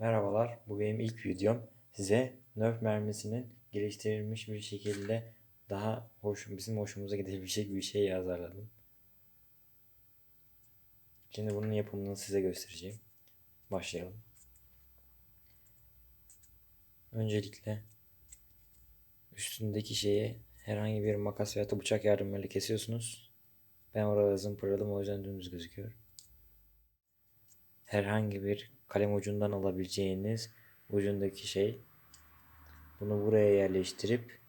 Merhabalar, bu benim ilk videom. Size Nerf mermisinin geliştirilmiş bir şekilde daha hoş, bizim hoşumuza gidebilecek bir şey hazırladım. Şimdi bunun yapımını size göstereceğim. Başlayalım. Öncelikle üstündeki şeyi herhangi bir makas veya da bıçak yardımıyla kesiyorsunuz. Ben orada zımparadım o yüzden dümdüz gözüküyor herhangi bir kalem ucundan alabileceğiniz ucundaki şey. Bunu buraya yerleştirip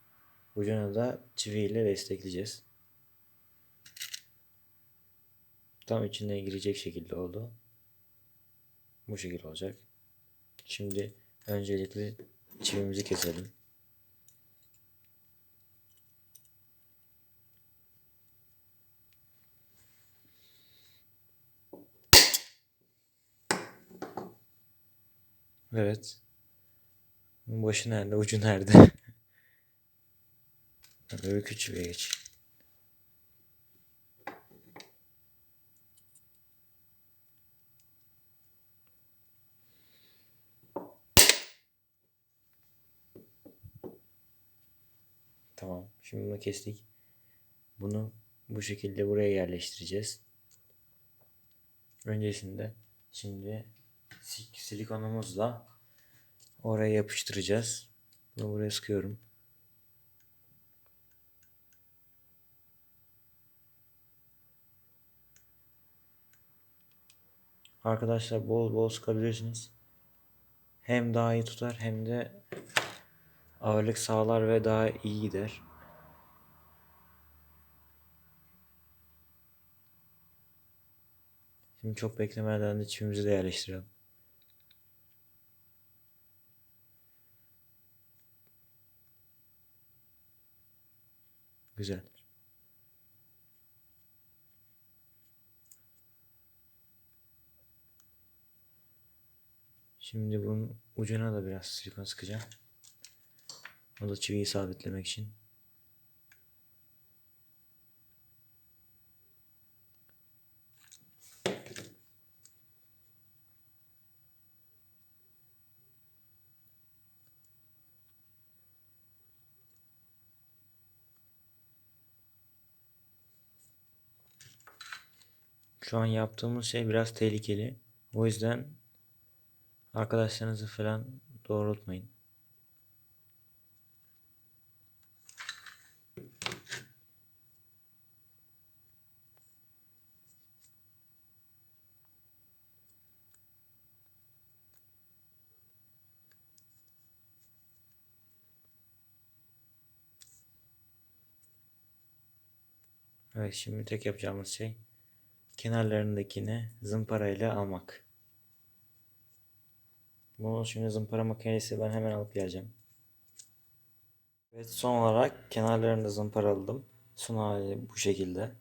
ucunu da çiviyle destekleyeceğiz. Tam içine girecek şekilde oldu. Bu şekilde olacak. Şimdi öncelikle çivimizi keselim. Evet. Başı nerede? Ucu nerede? Öykü çiviye geç. Tamam. Şimdi bunu kestik. Bunu bu şekilde buraya yerleştireceğiz. Öncesinde şimdi silikonumuzla oraya yapıştıracağız. Bunu buraya sıkıyorum. Arkadaşlar bol bol sıkabilirsiniz. Hem daha iyi tutar hem de ağırlık sağlar ve daha iyi gider. Şimdi çok beklemeden de çivimizi de yerleştirelim. Güzel. Şimdi bunun ucuna da biraz silikon sıkacağım. O da çiviyi sabitlemek için. Şu an yaptığımız şey biraz tehlikeli. O yüzden arkadaşlarınızı falan doğrultmayın. Evet şimdi tek yapacağımız şey kenarlarındakini zımparayla almak. Bunu şimdi zımpara makinesi ben hemen alıp geleceğim. Evet son olarak kenarlarını da zımparaladım. Son hali bu şekilde.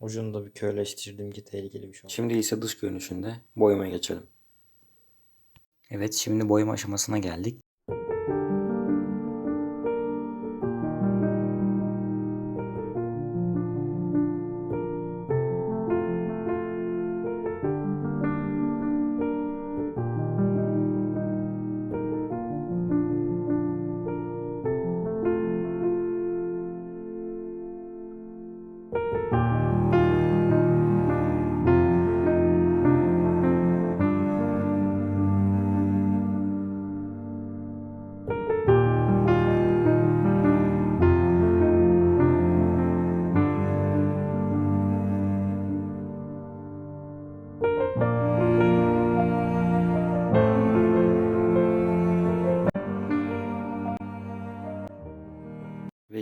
Ucunu da bir körleştirdim ki tehlikeli bir şey. Şimdi ise dış görünüşünde boyamaya geçelim. Evet şimdi boyama aşamasına geldik.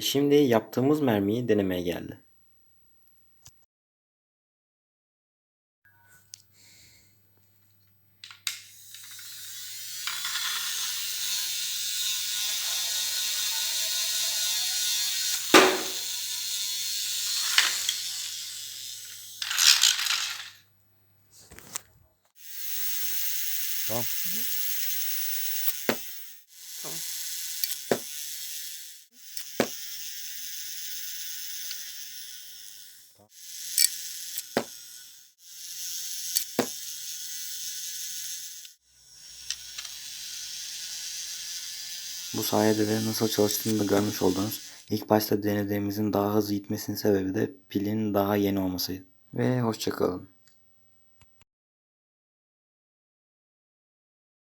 Şimdi yaptığımız mermiyi denemeye geldi. Tamam. Tamam. Bu sayede de nasıl çalıştığını da görmüş oldunuz. İlk başta denediğimizin daha hızlı gitmesinin sebebi de pilin daha yeni olmasıydı. Ve hoşçakalın.